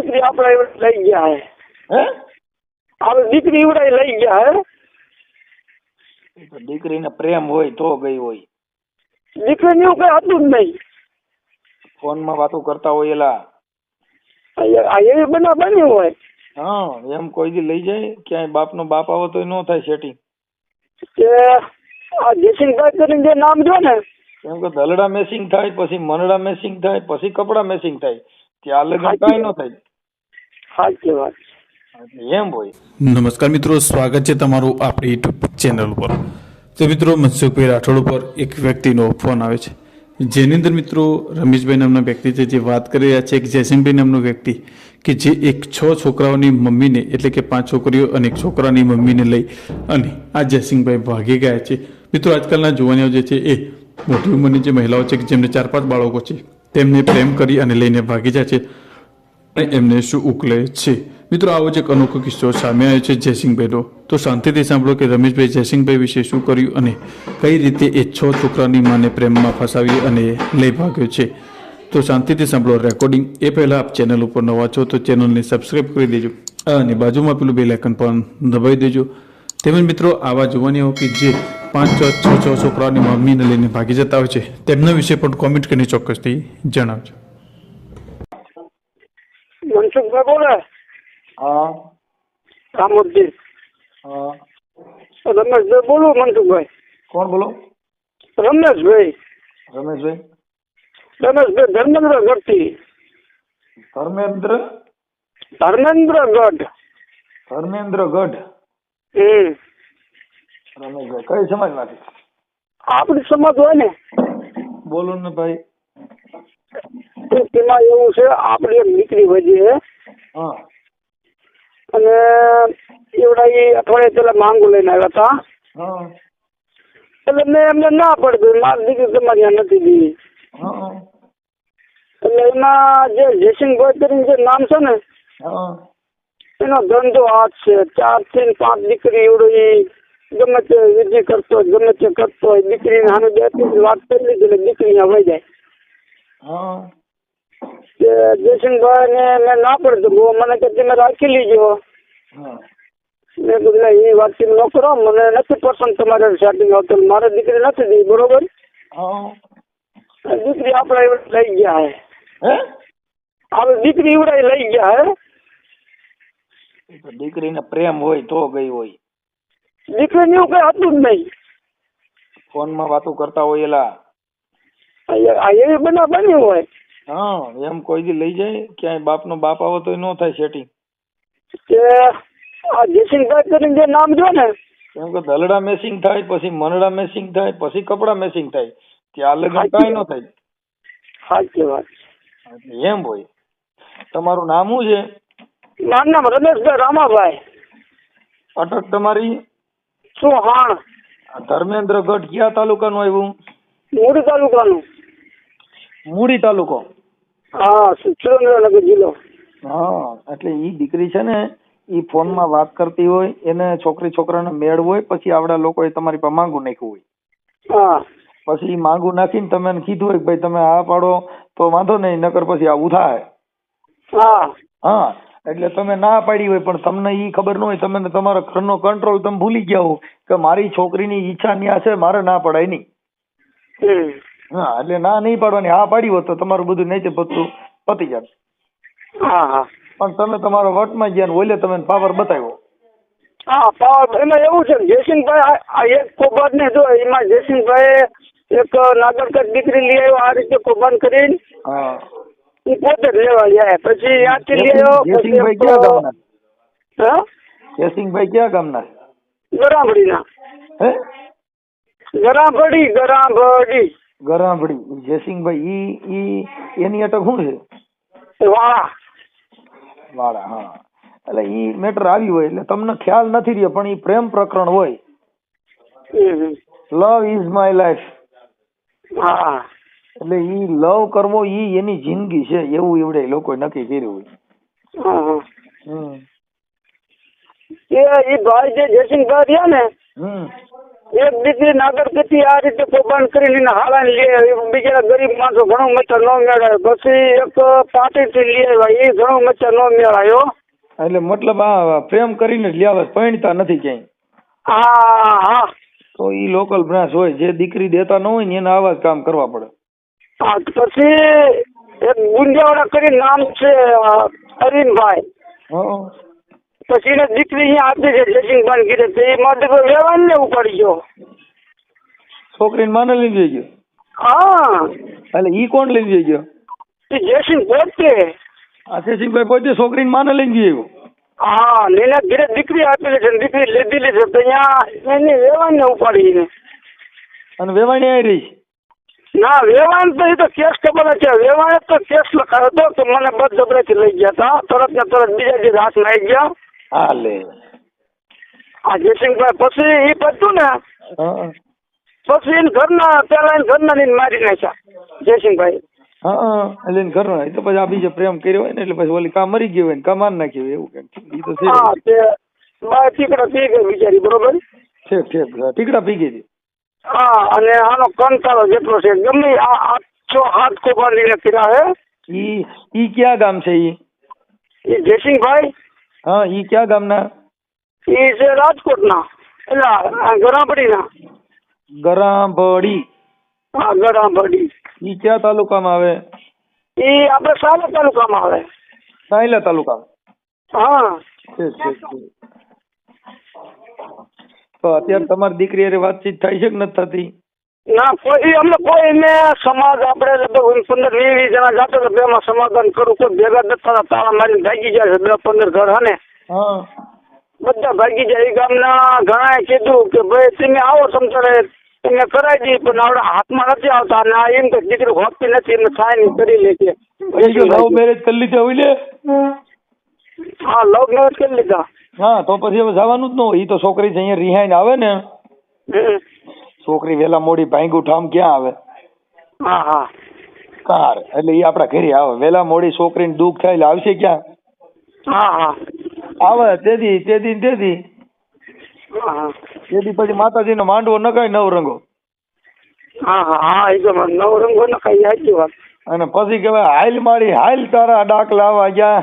દીકરી આપડે લઈ ગયા હે હવે દીકરી એવડાય લઈ ગયા હે દીકરીને પ્રેમ હોય તો ગઈ હોય દીકરીને એવું કઈ હતું જ નહીં ફોનમાં વાતો કરતા હોય એલા એવી બના બન્યું હોય હા એમ કોઈ દી લઈ જાય ક્યાંય બાપનો બાપ આવે તો ન થાય સેટિંગ કે આ જયસિંહભાઈ કરીને જે નામ જો ને કેમ કે દલડા મેસિંગ થાય પછી મનડા મેસિંગ થાય પછી કપડા મેસિંગ થાય ત્યાં લગ્ન કાંઈ ન થાય સાચી વાત એમ હોય. નમસ્કાર મિત્રો સ્વાગત છે તમારું આપણી યુટ્યુબ ચેનલ ઉપર. તો મિત્રો મનસુખભાઈ રાઠોડ ઉપર એક વ્યક્તિનો ફોન આવે છે. જેની અંદર મિત્રો રમેશભાઈ નામના વ્યક્તિ છે જે વાત કરી રહ્યા છે એક જયસિંહભાઈ નામનો વ્યક્તિ કે જે એક છ છોકરાઓની મમ્મીને એટલે કે પાંચ છોકરીઓ અને એક છોકરાની મમ્મીને લઈ અને આ જયસિંહભાઈ ભાગી ગયા છે. મિત્રો આજકાલના જુવાનીઓ જે છે એ મોટી ઉંમરની જે મહિલાઓ છે કે જેમને ચાર પાંચ બાળકો છે તેમને પ્રેમ કરી અને લઈને ભાગી જાય છે. અને એમને શું ઉકલે છે? મિત્રો, આવો જ એક અનોખો કિસ્સો સામે આવ્યો છે જયસિંહભાઈનો. તો શાંતિથી સાંભળો કે રમેશભાઈ જયસિંહભાઈ વિશે શું કર્યું અને કઈ રીતે એ છ છોકરાની માને પ્રેમમાં ફસાવી અને લઈ ભાગ્યો છે. તો શાંતિથી સાંભળો રેકોર્ડિંગ. એ પહેલાં આપ ચેનલ ઉપર નવા છો તો ચેનલને સબસ્ક્રાઈબ કરી દેજો અને બાજુમાં પેલું બેલ આઇકન પણ દબાવી દેજો. તેમજ મિત્રો, આવા જુવાનીઓ કે જે પાંચ છ છ છોકરાઓની મમ્મીને લઈને ભાગી જતા હોય છે, તેમના વિશે પણ કોમેન્ટ કરીને ચોક્કસથી જણાવજો. મનસુખભાઈ બોલે હા રામોદજી હા રમેશભાઈ બોલું મનસુખભાઈ કોણ બોલો રમેશભાઈ રમેશભાઈ રમેશભાઈ ધર્મેન્દ્ર ગઢથી ધર્મેન્દ્ર ધર્મેન્દ્ર ગઢ ધર્મેન્દ્ર ગઢ હમ રમેશભાઈ કઈ સમાજમાંથી આપણી સમાજ હોય ને બોલો ને ભાઈ તો તેમાં એવું છે આપણી એક દીકરી વધી છે અને એવડા એ અઠવાડિયે પેલા માંગુ લઈને આવ્યા હતા. એટલે મેં એમને ના પડતું મારી દીકરી તમારી ત્યાં નથી દીધી એટલે એમાં જે જયસિંહભાઈ કરીને જે નામ છે ને એનો ધંધો હાથ છે. ચારથી પાંચ દીકરી એવડો ગમે તે વિધિ કરતો હોય ગમે તે કરતો હોય દીકરીને સામે બે ત્રણ વાત કરી લીધી એટલે દીકરી વહી જાય. કે જયસિંહભાઈ ને મેં ના પડતું બહુ મને કે તમે રાખી લીજો. મેં કીધું એ વાતચીત ન કરો મને નથી પસંદ તમારે સેટિંગ હોટલ મારે દીકરી નથી દી બરોબર? દીકરી આપણે લઈ ગયા હે. હવે દીકરી એવડે લઈ ગયા હે. દીકરીને પ્રેમ હોય તો ગઈ હોય. દીકરીને એવું કઈ હતું જ નહીં. ફોનમાં વાતો કરતા હોય એલા. એવી બના બની હોય. હા એમ કોઈ દી લઈ જાય ક્યાંય બાપનો બાપ આવે તો નો થાય સેટિંગ કે આ જયસિંહભાઈ કરીને જે નામ જો ને કેમ કે ધલડા મેસિંગ થાય પછી મનડા મેસિંગ થાય પછી કપડા મેસિંગ થાય. ત્યાં લગન કાંઈ નો થાય. સાચી વાત. એમ હોય. તમારું નામ શું છે? મારું નામ રમેશભાઈ રામાભાઈ. અટક તમારી. શું હા ધર્મેન્દ્ર ગઢ કયા તાલુકાનું આવ્યું? મોડી તાલુકાનું. મૂડી તાલુકો. હા સુરેન્દ્રનગર જિલ્લો. હા એટલે ઈ દીકરી છે ને ઈ ફોનમાં વાત કરતી હોય એને છોકરી છોકરાને મેળ હોય પછી આવડા લોકોએ તમારી પાસે માંગુ નાખ્યું હોય. પછી માંગુ નાખીને તમે કીધું હોય ભાઈ તમે આ પાડો તો વાંધો નહીં નકર પછી આવું થાય. હા. હા એટલે તમે ના પાડી હોય પણ તમને ઈ ખબર ન હોય તમે ને તમારા ઘરનો કંટ્રોલ તમે ભૂલી ગયા હો કે મારી છોકરીની ઈચ્છા ન્યા છે મારે ના પડાય નહીં. હા એટલે ના નહીં પાડવાની હા પાડી હોત તો તમારું બધું નહીં પતું પતી જાત. હા હા. પણ તમે તમારો વટમાં ગયા ને ઓલે તમે પાવર બતાવ્યો. હા પાવર એમાં એવું છે જયસિંહભાઈ આ- એક કૌભાંડ ને જો એમાં જયસિંહભાઈ એક નાગરકટ દીકરી લઈ આવ્યો આ રીતે કૌભાંડ કરીને હા. એ પોતે લેવા જાય પછી ત્યાંથી લઈ આવ્યો જયસિંહભાઈ ક્યાં ગામના? હા? જયસિંહભાઈ ક્યાં ગામના? ગરામડીના હે? ગરામડી ગરામડી ગરામડી ઈ જયસિંહભાઈ ઈ ઈ એની અટક શું છે? વાળા. વાળા હા. એટલે ઈ મેટર આવી હોય એટલે તમને ખ્યાલ નથી રહ્યો પણ ઈ પ્રેમ પ્રકરણ હોય. લવ ઇઝ માય લાઈફ હા. એટલે ઈ લવ કરવો ઈ એની જિંદગી છે એવું એવડે લોકોએ નક્કી કર્યું હોય. હમ એ ભાઈ જે જયસિંહભાઈ રહ્યા ને હમ. એક દીકરી નાગર પેટી આ રીતે કૌભાંડ કરીને હાલાને લઈ આવ્યા બીજા ગરીબ માણસો ઘણો મચ્છર ન મેળાયો પછી એક પાટીથી લઈ આવ્યા. એ ઘણો મચ્છર ન મેળાયો એટલે મતલબ આ પ્રેમ કરીને જ આવે પૈણતા નથી ક્યાંય. હા હા. તો ઈ લોકલ બ્રાન્ચ હોય જે દીકરી દેતા ન હોય ને એને આવા જ કામ કરવા પડે. પછી એક ગુંજાવાડા કરી નામ છે અરીનભાઈ. હં. પછી એને દીકરી અહીંયા આપી છે જયસિંહભાઈ કીધે તો એ માટે તો વ્યવહાર ને ઉપાડી ગયો. છોકરીને માને લઈ જઈ ગયો? હા. એટલે ઈ કોણ લઈ જઈ ગયો? એ જયસિંહ પોતે. આ જયસિંહભાઈ પોતે છોકરીને માને લઈ જઈ ગયો હા ને ધીરે ઘરે દીકરી આપેલી છે ને દીકરી લીધેલી છે તો અહીંયા એને વ્યવહાર ને ઉપાડીને અને વેવાણી આવી રહી ના વેવાણ તો એ તો કેસ ખબર છે વેવાણ તો કેસ લખાયો હતો તો મને બદજબરીથી લઈ ગયા હતા. તરત ને તરત બીજા દિવસ હાથમાં આવી ગયા. હા લે આ જયસિંહભાઈ પછી એ બધું ને હં. પછી એને ઘરના પેલા એને ઘરના લઈને મારી નાખ્યા જયસિંહભાઈ હા એટલે એને ઘરમાં એ તો પછી આ બીજો પ્રેમ કર્યો હોય ને એટલે પછી ઓલી કામ મરી ગયો હોય ને કામ માર નાખ્યું હોય એવું કંઈક એ તો છે હા તે ટીકડા પી ગઈ બિચારી બરોબર ઠીક ઠીક ટીકડા પી ગઈ હા અને આનો કંટાળો જેટલો છે ગમે આ છ હાથ કોબાંધીને કર્યા હે ઈ ઈ ક્યાં ગામ છે ઈ જયસિંહભાઈ હા ઈ ક્યાં ગામના? એ છે રાજકોટના. એટલે ગરાબડીના ગરાંભડી. હા ગરાબડી ઈ ક્યાં તાલુકામાં આવે? એ આપણે સાયલા તાલુકામાં આવે. સાયલા તાલુકામાં? હા. તો અત્યારે તમારી દીકરી અરે વાતચીત થાય છે કે નથી થતી? ના કોઈ અમને કોઈ ને સમાજ આપણે લગભગ પંદર વીસ વીસ જણા જાતો તો બેમાં સમાધાન કરું કોઈ ભેગા નથી તાળા મારીને ભાગી જાય છે બે પંદર ઘર હને. બધા ભાગી જાય. એ ગામના ઘણાએ કીધું કે ભાઈ તમે આવો સમતારે તમે કરાવી દઈએ. પણ આવડા હાથમાં નથી આવતા અને એમ કે દીકરી હોતી નથી એમને થાય નહીં કરી લે છે. લવ મેરેજ કરી લીધા હોય લે? હા લવ મેરેજ કરી લીધા. હા તો પછી હવે જવાનું જ ન હોય. એ તો છોકરી અહીંયા રિહાઈને આવે ને. છોકરી વેલા મોડી ભાંગું ઠામ ક્યાં આવે? હા હા. કાર. એટલે એ આપણા ઘરે આવે. વેલા મોડી છોકરીને દુઃખ થાય એટલે આવશે ક્યાં? હા હા. આવે તેથી તેથી તેથી. તેથી પછી માતાજીનો માંડવો નખાય નવ રંગો. હા હા. હા એ તો નવ રંગો સાચી વાત. અને પછી કહેવાય હાલ મારી હાલ તારા ડાક લાવવા ગયા.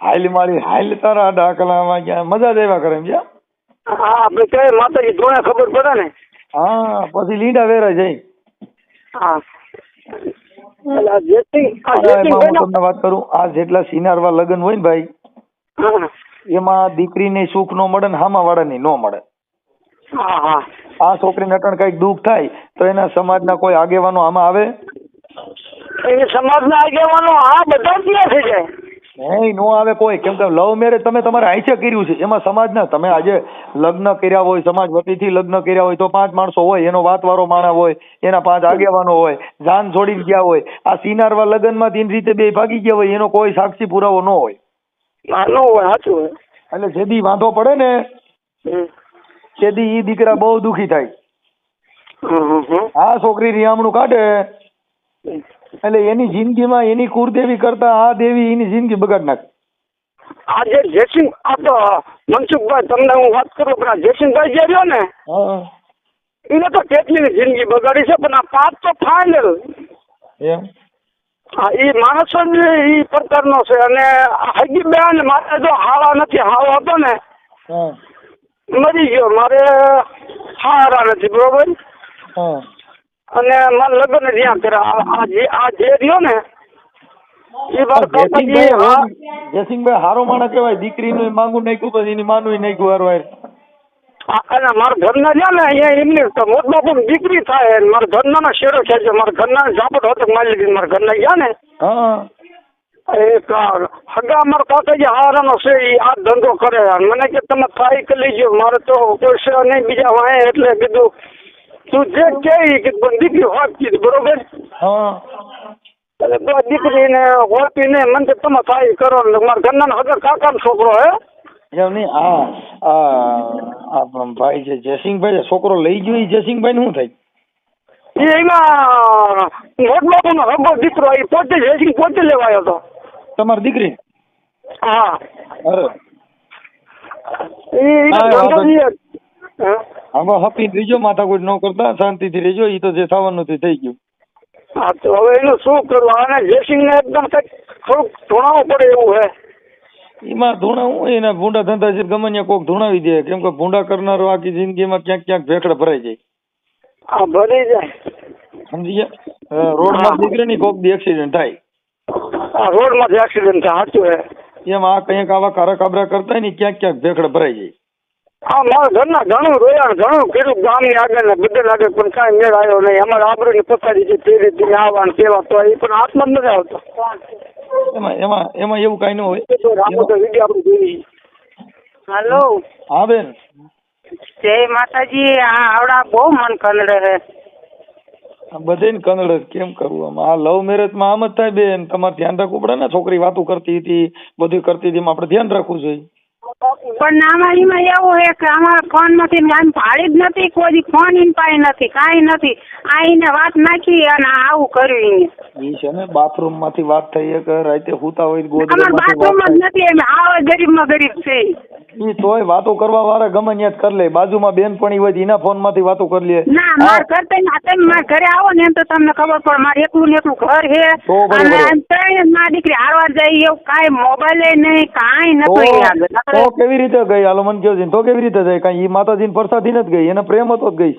હાલ મારી હાલ તારા ડાક લાવવા ગયા. મજા જ એવા કરે એમ છે હા આપણે માતાજી ધોયા ખબર પડે ને? હા પછી લીંડા વેરા જાય હા. હું તમને વાત કરું આ જેટલા સિનારવા લગ્ન હોય ને ભાઈ એમાં દીકરીને સુખ નો મળે ને હામા વાળાની નો મળે. આ છોકરી છોકરીને અટણ કંઈક દુઃખ થાય તો એના સમાજના કોઈ આગેવાનો આમાં આવે? એ સમાજના આગેવાનો આ બધા ના થઈ જાય? નહીં નો આવે કોઈ કેમ કે લવ મેરેજ તમે તમારે આઈચે કર્યું છે એમાં સમાજના તમે આજે લગ્ન કર્યા હોય સમાજ વતીથી લગ્ન કર્યા હોય તો પાંચ માણસો હોય એનો વાતવારો માણા હોય એના પાંચ આગેવાનો હોય જાન છોડી ગયા હોય આ સિનારવા લગ્નમાં તીન રીતે બે ભાગી ગયા હોય એનો કોઈ સાક્ષી પુરાવો ન હોય હા ન હોય સાચું એટલે જેદી વાંધો પડે ને. તેદી ઈ દીકરા બહુ દુખી થાય. આ છોકરી રિયામણું કાઢે. એટલે એની જિંદગીમાં એની કુળદેવી કરતા આ દેવી એની જિંદગી બગાડ નાખે. આ જે જયસિંહ આ તો મનસુખભાઈ તમને હું વાત કરું પણ આ જયસિંહભાઈ જે રહ્યો ને એને તો કેટલી જિંદગી બગાડી છે પણ આ પાપ તો ફાઇનલ એમ? હા એ માણસો જ એ પ્રકારનો છે અને હજી બેન મારે જો હાવા નથી હાવો હતો ને મરી ગયો મારે હારા નથી બરોબર? હા. અને મારા લગ્ન જ્યાં કર્યા. આ- જે રહ્યો ને જયસિંહભાઈ હા હવે- જયસિંહભાઈ હારો માણસ કહેવાય. દીકરીનું માંગુ નાખ્યું પછી એની માનું નાખ્યું હારો અને મારા ઘરના રહ્યા ને અહીંયા એમની તો બાપુ દીકરી થાય મારા ઘરના શેરો છે. મારા ઘરના ઝાપટ હતો મારી લીધી મારા ઘરના ગયા ને એક હગા મારા કાકાજી હારાનો છે એ આ ધંધો કરે. મને કે તમે થાય કરી લેજો મારે તો કોઈ છે નહીં બીજા વાય એટલે કીધું તું જે કે પણ દીકરી હોત બરોબર? હા. તો દીકરીને હોતી ને મને તો તમે થાય કરો મારા ઘરના કા કાકાનો છોકરો હે? એમ નહીં આ આ ભાઈ છે જયસિંહભાઈ છોકરો લઈ ગયો જયસિંહભાઈ શું થાય? એના મોટ બાપુનો હગો દીકરો એ પોતે જ પોતે લેવાયો હતો તમારી દીકરી? હા. અરે. એ આમાં હપીને રહીજો માથાકૂટ ન કરતા શાંતિથી રેજો એ તો જે થવાનું હતું થઈ ગયું. હા તો હવે એનું શું કરવું આને જેસિંગને એકદમ કંઈક થોડુંક ધોણાવવું પડે એવું હે. એમાં ધૂણા હું એના ભૂંડા ધંધા છે ગમે કોક ધૂણાવી દે. કેમ કે ભૂંડા કરનારો આખી જિંદગીમાં ક્યાંક ક્યાંક ભેખડ ભરાઈ જાય. આ ભરી જાય. સમજી ગયા? રોડમાં દીકરી ની કોક દી એક્સિડન્ટ થાય. રોડમાંથી એક્સિડન્ટ થાય સાચું હે. એમ આ કંઈક આવા કારા કાબરા કરતા ને ક્યાંક ક્યાંક ભેખડ ભરાઈ જાય. હા મારા ઘરના ઘણું રોયા ને ઘણું કર્યું ગામની આગળ ને બધે આગળ પણ કાંઈ મેળ આવ્યો નહીં. અમારે આબરૂની પથારી છે તે રીતે આવવા ને તેવા તો એ પણ હાથમાં નથી આવતો. એમાં એમાં એમાં એવું કાંઈ ન હોય. આપણે તો વીડિયો આપણે જોઈ હલો. હા બેન. જય માતાજી આ આવડા બહુ મન કંદડે છે. આ બધે કંદડ કેમ કરવું આમાં? આ લવ મેરેજમાં આમ જ થાય બેન. તમારે ધ્યાન રાખવું પડે ને. છોકરી વાતું કરતી હતી બધું કરતી હતી. એમાં આપણે ધ્યાન રાખવું જોઈએ. પણ આમાં એવું હે કે અમારા ફોનમાંથી આમ ભાડી જ નથી કોઈ ફોન ઇન પાય નથી કાંઈ નથી. આ એને વાત નાખી અને આવું કર્યું એને ઈ છે ને બાથરૂમમાંથી વાત થઈ કે રાતે હુતા હોય ગોદડે બાથરૂમ જ નથી એમ આવા ગરીબમાં ગરીબ છે ઈ તોય વાતો કરવા વાળા ગમે ત્યાં જ કરી લે. બાજુમાં બેનપણી હોય એના ફોનમાંથી વાતો કરી લે. ના માર કરતા ના તમે માર ઘરે આવો ને એમ તો તમને ખબર પડે. મારે એકલું ને એકલું ઘર હે અને આમ ત્રણેય મારી દીકરી હારવા જાય એવું કાઈ મોબાઈલ નહીં કાઈ નતું એની તો કેવી રીતે ગઈ? હાલો મન કયો તો કેવી રીતે જાય? કાંઈ ઈ માતાજીને પરસાદી નથી ગઈ? એને પ્રેમ હતો જ ગઈ?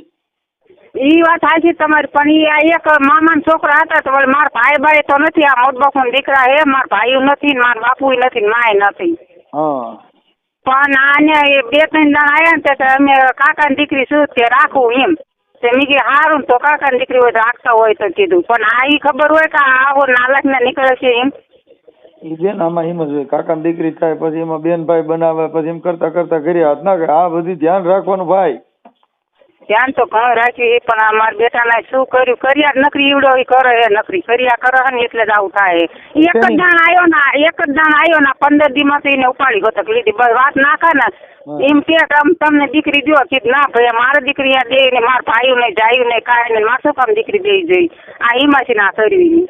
ઈ વાત હાચી તમારી પણ ઈ આ એક મામા છોકરા હતા તો માર ભાઈ ભાઈ તો નથી આ મોટબાપુ દીકરા હે. મારા ભાઈ નથી માર મારા બાપુ નથી માય નથી. હા. પણ આને એ બે ત્રણ જણ આવ્યા ને તે અમે કાકાની દીકરી શું તે રાખવું એમ. તે મેં કીધું ને તો કાકાની દીકરી હોય રાખતા હોય, તો કીધું. પણ આ ઈ ખબર હોય કે આ આવો નાલક ને નીકળે છે એમ. એ બેન આમાં એમ જ હોય, કાકાની દીકરી થાય, પછી એમાં બેન ભાઈ બનાવે, પછી એમ કરતા કરતા ઘરે હાથ ના આ બધું ધ્યાન રાખવાનું ભાઈ. ધ્યાન તો ઘણું રાખ્યું એ પણ અમારા મારા બેટાને શું કર્યું? કર્યા નકરી ઈવડો કરે હે નકરી કર્યા કરે હે ને એટલે જ આવું થાય એક જ જણ આવ્યો ના એક જ જણ આવ્યો ના પંદર દી માંથી એને ઉપાડી ગોતક લીધી. બસ વાત નાખે ને. એમ કે આમ તમને દીકરી દો કીધું ના ભાઈ મારે દીકરી આ દે ને મારા ભાઈ ને જાયું ને કાંઈ ને મારે શું કામ દીકરી દઈ જઈ આ એમાંથી ના કર્યું ઈ.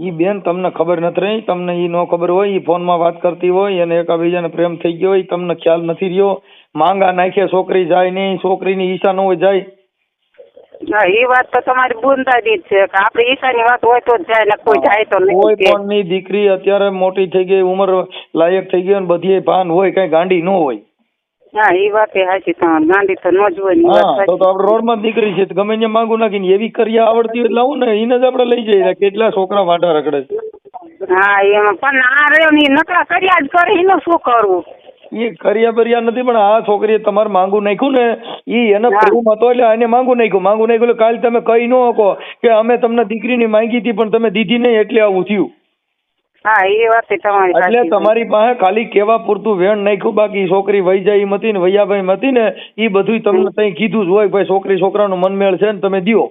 ઈ બેન તમને ખબર નથી રહી તમને ઈ નો ખબર હોય ઈ ફોનમાં વાત કરતી હોય અને એકબીજાને પ્રેમ થઈ ગયો હોય તમને ખ્યાલ નથી રહ્યો. માંગા નાખે છોકરી જાય નહીં છોકરીની ઈચ્છા ન હોય જાય. હા એ વાત તો તમારી બુંદાદી જ છે. કે આપણે ઈશાની વાત હોય તો જ જાય ને કોઈ જાય તો કોઈ નહીં કે. દીકરી અત્યારે મોટી થઈ ગઈ ઉંમર લાયક થઈ ગઈ અને બધી ભાન હોય કઈ ગાંડી ન હોય. હા એ વાત એ સાચી તમારી ગાંધી તો ન જ હોય ને ઈ વાત હા તો તો આપણે રોડમાં જ દીકરી છે ગમે ત્યાં માંગુ નાખીને એવી કરી આવડતી હોય લાવું ને એને જ આપણે લઈ જઈએ કેટલા છોકરા વાંઢા રખડે છે. હા એમાં પણ આ રહ્યો ને નકરા કર્યા જ કરે એનું શું કરવું? એ કર્યા બરિયા નથી પણ આ છોકરીએ તમારે માંગુ નાખ્યું ને એ એને. પ્રેમ હતો એટલે એને માંગુ નાખ્યું. માંગુ નાખ્યું એટલે કાલે તમે કહી ન શકો કે અમે તમને દીકરીની માંગી હતી પણ તમે દીધી નહીં એટલે આવું થયું. હા એ વાત તમારી એટલે તમારી પાસે ખાલી કેવા પૂરતું વેણ નાખ્યું બાકી છોકરી વહી જાય એમ હતી ને વૈયાભાઈ મતી હતી ને એ બધું તમને તઈ કીધું જ હોય ભાઈ છોકરી છોકરાનું મનમેળ છે ને તમે દ્યો.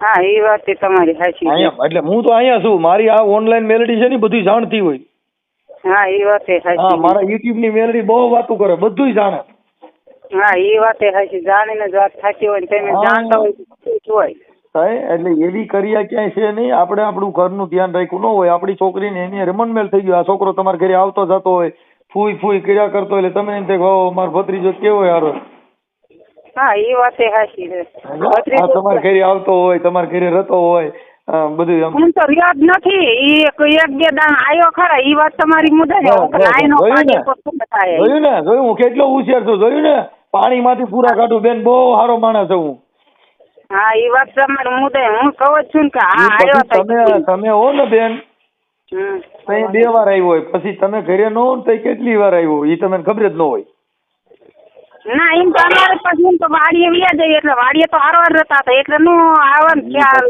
હા એ વાત તમારી સાચી એટલે હું તો અહીંયા છું મારી આ ઓનલાઈન મેલડી છે ને બધું જાણતી હોય. હા એ વાતે હા મારા યુટ્યુબની મેલડી બહુ વાતું કરે બધું જાણે. હા એ વાતે સાચી જાણીને જ વાત સાચી હોય ને તમે જાણતા હોય હોય. થાય એટલે એવી કર્યા ક્યાંય છે નહીં આપણે આપણું ઘરનું ધ્યાન રાખ્યું ન હોય આપણી છોકરીને એની રમણમેલ થઈ ગયો આ છોકરો તમારા ઘરે આવતો જતો હોય ફૂઈ ફૂઈ કર્યા કરતો હોય એટલે તમે એમ થાય મારો ભત્રીજો કેવો યાર હા એ વાત એ છે. તમારા ઘરે આવતો હોય તમારા ઘરે રહેતો હોય બધું હું તો રિયાદ નથી. ઈ એક એક બે દાણ આયો ખરા. ઈ વાત તમારી મુદ્દા બસ, બસ, જોયું શું ને? હું કેટલો હોશિયાર છું. જોયું ને? પાણીમાંથી પૂરા કાઢું. બેન બહુ સારો માણસ છું હું. હા ઈ વાત તમારી મુદ્દે હું કહું છું કે હા ઈ તમે તમે હો ને બેન. તઈ બે વાર આવ્યો હોય. પછી તમે ઘરે ન હો ને તઈ કેટલી વાર આવ્યો એ તમને ખબર જ ન હોય. ના એમ તો અમારે પછી એમ તો વાડીએ વ્યા જઈએ એટલે વાડીએ તો હારવાર રહેતા હતા એટલે નું આવે ને ખ્યાલ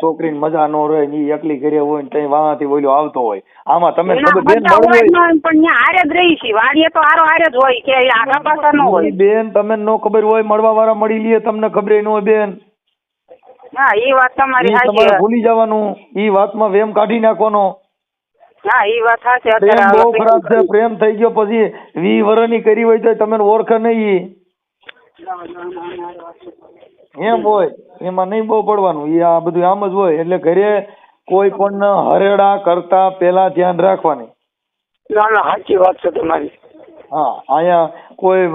છોકરીને મજા નો રહે ની એકલી ઘરે હોય ને તઈ વાંથી ઓલો આવતો હોય. આમાં તમે બેન પણ ત્યાં હારે જ રહી છે. વાડીએ તો હારો હારે જ હોય કે આગા પાછા નો હોય. બેન તમે નો ખબર હોય મળવા વાળા મળી લે તમને ખબર ન હોય બેન. હા એ વાત તમારી તમારે ભૂલી જવાનું. ઈ વાતમાં વેમ કાઢી નાખવાનો. હા એ વાત સાચી. પ્રેમ બહુ ખરાબ છે પ્રેમ થઈ ગયો પછી વી વરણી કરી હોય તો તમે ઓળખે નહીં એમ હોય એમાં નહીં બહુ પડવાનું. એ આ બધું આમ જ હોય એટલે ઘરે કોઈ પણ હરેડા કરતા પેલા ધ્યાન રાખવાની. ના ના સાચી વાત છે તમારી. હા અહીંયા કોઈ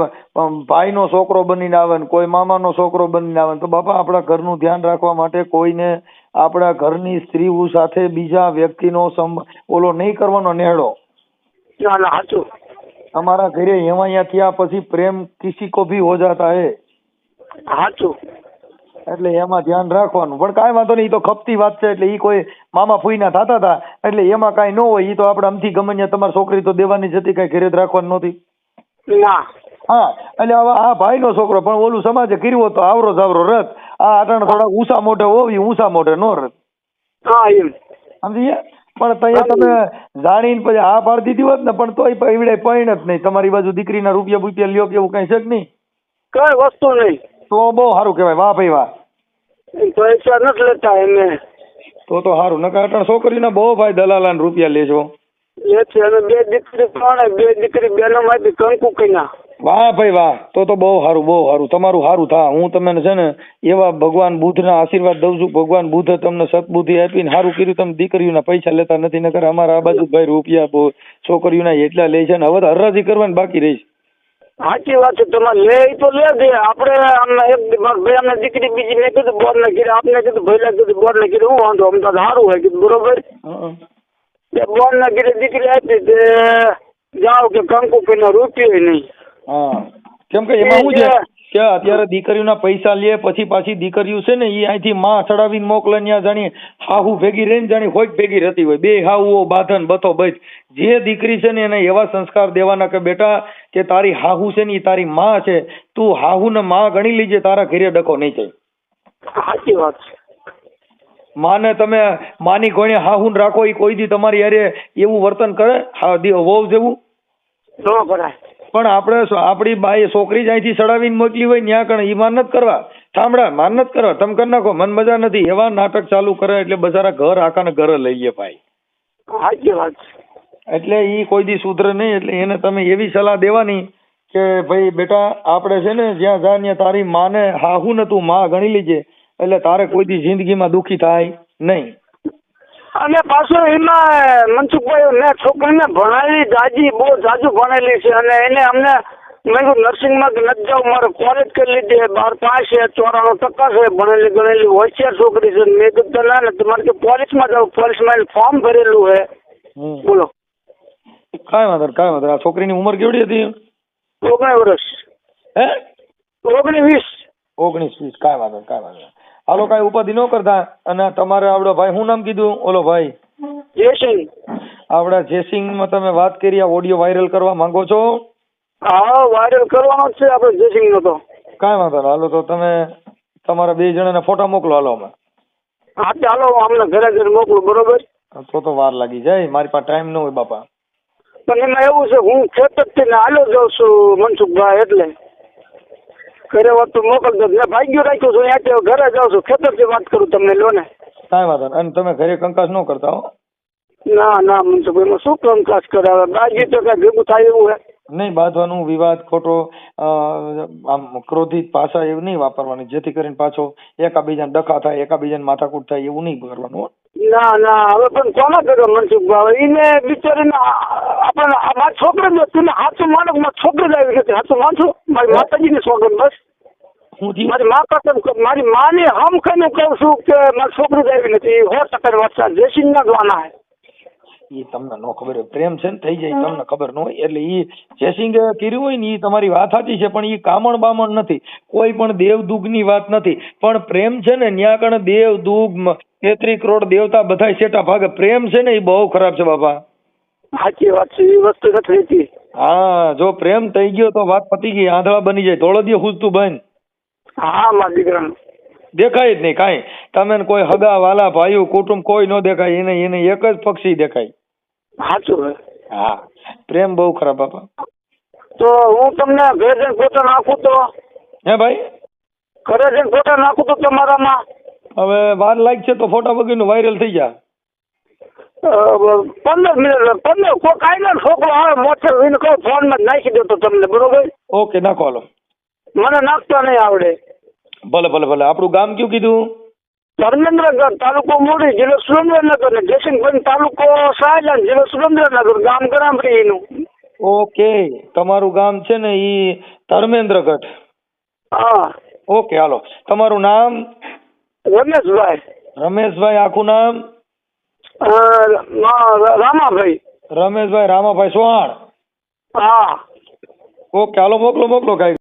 ભાઈનો છોકરો બનીને આવે ને કોઈ મામાનો છોકરો બનીને આવે તો બાપા આપણા ઘરનું ધ્યાન રાખવા માટે કોઈને આપણા ઘરની સ્ત્રીઓ સાથે બીજા વ્યક્તિનો ઓલો નહીં કરવાનો નેહડો અમારા ઘરે એવાયા થયા પછી પ્રેમ કિસી કો ભી હો જાતા હે. સાચું એટલે એમાં ધ્યાન રાખવાનું. પણ કાંઈ વાંધો નહીં તો ખપતી વાત છે એટલે એ કોઈ મામા ફૂઈના થતા હતા એટલે એમાં કાંઈ ન હોય એ તો આપણે આમથી ગમે ત્યાં તમારી છોકરી તો દેવાની જ હતી કાંઈ ઘરે જ રાખવાની નહોતી. ના. હા એટલે હવે આ ભાઈનો છોકરો પણ ઓલું સમાજે કર્યું હતો આવરો જાવરો રત. આ આટણ થોડા ઊંચા મોઢે હોવી ઊંચા મોઢે નો રહે. હા એમ. સમજી ગયા? પણ તઈ તમે જાણીને પછી આ પાડી દીધી હોત ને પણ તોય એવડે પૈણ જ નહીં. તમારી બાજુ દીકરીના રૂપિયા બુપિયા લ્યો કે એવું કઈ છે જ નહીં? કઈ વસ્તુ નહીં. તો બહુ સારું કહેવાય વાહ ભાઈ વાહ. પૈસા નથી લેતા એને તો તો સારું નકર અટણ છોકરીના બહુ ભાઈ દલાલાના રૂપિયા લેજો. એ છે અને બે દીકરી ત્રણ બે દીકરી બેનો માંથી કંકુ કઈના વાહ ભાઈ વાહ તો તો બહુ સારું બહુ સારું. તમારું સારું થા. હું તમને છે ને એવા ભગવાન બુદ્ધના આશીર્વાદ દઉં છું. ભગવાન બુદ્ધ તમને સદબુદ્ધિ આપીને સારું કર્યું. તમે દીકરીઓના પૈસા લેતા નથી નકર અમારા આ બાજુ ભાઈ રૂપિયા છોકરીઓના એટલા લે છે ને હવે તો હરરાજી કરવાની બાકી રહી છે. સાચી વાત છે. તમારે લે તો લે દે. આપણે અમને એક ભાઈ અમને દીકરી બીજી મેં કીધું બોર ને કીધું આપને કીધું ભાઈ કીધું બોર ને કીધું હું વાંધો અમદાવાદ સારું હોય કીધું બરોબર. તે બોર ને કીધું દીકરી આપી તે જાઓ કે કંકુ પીને રૂપિયો નહીં. હા. કેમ કે એમાં શું છે? કે અત્યારે દીકરીઓના પૈસા લે પછી પાછી દીકરીઓ છે ને એ અહીંથી માં ચડાવીને મોકલે ત્યાં જાણી હાહુ ભેગી રહીને જાણી હોય ભેગી રહેતી હોય. બે હાહુઓ બાંધન બથો બચ જે દીકરી છે ને એને એવા સંસ્કાર દેવાના કે બેટા કે તારી હાહુ છે ને એ તારી માં છે. તું હાહુ ને માં ગણી લીજે તારા ઘેરે ડકો નહીં જાય સાચી વાત છે. માને તમે માની કોઈને હાહુ રાખો એ કોઈ દી તમારી અરે એવું વર્તન કરે? વહુ જેવું? ન કરાય. પણ આપણે આપણી બાઈ છોકરી જ અહીંથી ચડાવીને મોકલી હોય ત્યાં કણ? ઈ માનત કરવા. થાંભળા માનત કરવા. તમે કરી નાખો. મન મજા નથી. એવા નાટક ચાલુ કરે એટલે બજારા ઘર આખાને ઘર લઈ લે ભાઈ. સાચી વાત છે. એટલે ઈ કોઈ દી સુધરે નહીં. એટલે એને તમે એવી સલાહ દેવાની કે ભાઈ બેટા આપણે છે ને જ્યાં જા ત્યાં તારી માને હાહુ ને તું માં ગણી લીજે. એટલે તારે કોઈ દી જિંદગીમાં દુખી થાય નહીં. અને પાછું એમાં મનસુખભાઈ મેં છોકરીને ભણાવી જાજી બહુ જાજુ ભણેલી છે અને એને અમને મેં કીધું નર્સિંગમાં નથી જાઉં? મારે કોલેજ કરી લીધી બાર પાંચ છે ચોરાણું ટકા છે ભણેલી ગણેલી હોશિયાર છોકરી છે. મેં કીધું ના ને તમારે કે પોલીસમાં જાવ પોલીસમાં એને ફોર્મ ભરેલું છે. બોલો. કાંઈ વાંધો કાંઈ વાંધો આ છોકરીની ઉંમર કેવડી હતી? ઓગણીસ વર્ષ. હે? ઓગણીસ વીસ ઓગણીસ વીસ કાંઈ વાંધો કાંઈ વાંધો હાલો કાંઈ ઉપાધિ ન કરતા. અને તમારે આપડે ભાઈ શું નામ કીધું? ઓલો ભાઈ. જયસિંહ. આપડા જેસિંગમાં તમે વાત કરી આ ઓડિયો વાયરલ કરવા માંગો છો? હા વાયરલ કરવાનો જ છે આપણે જયસિંહનો તો. કાંઈ વાંધો નહીં હાલો તો તમે તમારા બે જણાના ફોટા મોકલો હાલો અમે. હા તો હાલો અમને ઘરે ઘરે મોકલું બરોબર? તો તો વાર લાગી જાય મારી પાસે ટાઈમ ન હોય બાપા. પણ એમાં એવું છે હું ખેતરથી હાલો જાઉં છું મનસુખભાઈ એટલે. ઘરે વાત મોકલજો. મેં ભાગ્યો રાખ્યું છું અહીંયા ઘરે જાઉં છું. ખેતરથી વાત કરું તમને લોને. કાંઈ વાંધો નહીં. અને તમે ઘરે કંકાસ ન કરતા હો? ના ના મનસુખભાઈ એમાં શું કંકાસ કરાવે બાજી તો કઈ ભેગું થાય એવું હે. નહીં બાંધવાનું વિવાદ ખોટો આમ ક્રોધિત પાછા એવું નહીં વાપરવાની. જેથી કરીને પાછો એકાબીજાને ડખા થાય એકાબીજાને માથાકૂટ થાય એવું નહીં કરવાનું હો. ના ના હવે પણ કોને કર્યો મનસુખભાઈ એને બિચારીને આપણે મારા છોકરા જ તું હાથું માનક મારા છોકરી જ આવી ગયો હાથું માનશું? મારી માતાજીની છોકરી બસ? મારી મા કસમ મારી માને હમ ખાઈને કહું છું કે મારી છોકરી જ આવી નથી. સો ટકા વાત છે જયસિંહ ના ગાના હે. એ તમને ન ખબર હોય. પ્રેમ છે ને થઈ જાય તમને ખબર ન હોય. એટલે ઈ જેસિંગે કર્યું હોય ને એ તમારી વાત સાચી છે પણ એ કામણ બામણ નથી. કોઈ પણ દેવની વાત નથી. પણ પ્રેમ છે ને ન્યા કણ દેવ દુગ તેત્રી કરોડ દેવતા બધાય સેટા ભાગે. પ્રેમ છે ને એ બહુ ખરાબ છે બાપા. સાચી વાત છે એ વસ્તુ નથી રહેતી હા જો પ્રેમ થઈ ગયો તો વાત પતી ગઈ આંધળા બની જાય. ધોળો દિયો ખૂજતું બન હા મારા દીકરાનું. દેખાય જ નહીં કાંઈ. તમે કોઈ હગા વાલા ભાઈઓ કુટુંબ કોઈ ન દેખાય એને એને એક જ પક્ષી દેખાય. સાચું હા? પ્રેમ બહુ ખરાબ બાપા. તો હું તમને જઈને ફોટો નાખું તો? હે ભાઈ? ઘરે જઈને ફોટો નાખું તો તમારામાં? હવે વાર લાઈક છે તો ફોટા વગરનું વાયરલ થઈ જા. પંદર મિનિટ પંદર કોઈ કાંઈ છોકરો આવે મોટર વિને કહું ફોનમાં નાખી દેતો તમને બરોબર? ઓકે નાખો હાલો. મને નાખતા નહીં આવડે. ભલે ભલે ભલે. આપણું ગામ કયું કીધું? ધર્મેન્દ્રગઢ તાલુકો મોડી જિલ્લો સુરેન્દ્રનગર ને જયસિંહભાઈ તાલુકો સાયલાન જિલ્લો સુરેન્દ્રનગર ગામ ગરામડીનું ઓકે. તમારું ગામ છે ને ઈ ધર્મેન્દ્રગઢ. હા. Okay hello. તમારું નામ? રમેશભાઈ. રમેશભાઈ આખું નામ? રામાભાઈ. રમેશભાઈ રામાભાઈ સોહાણ. હા. ઓકે હાલો મોકલો મોકલો કાંઈ.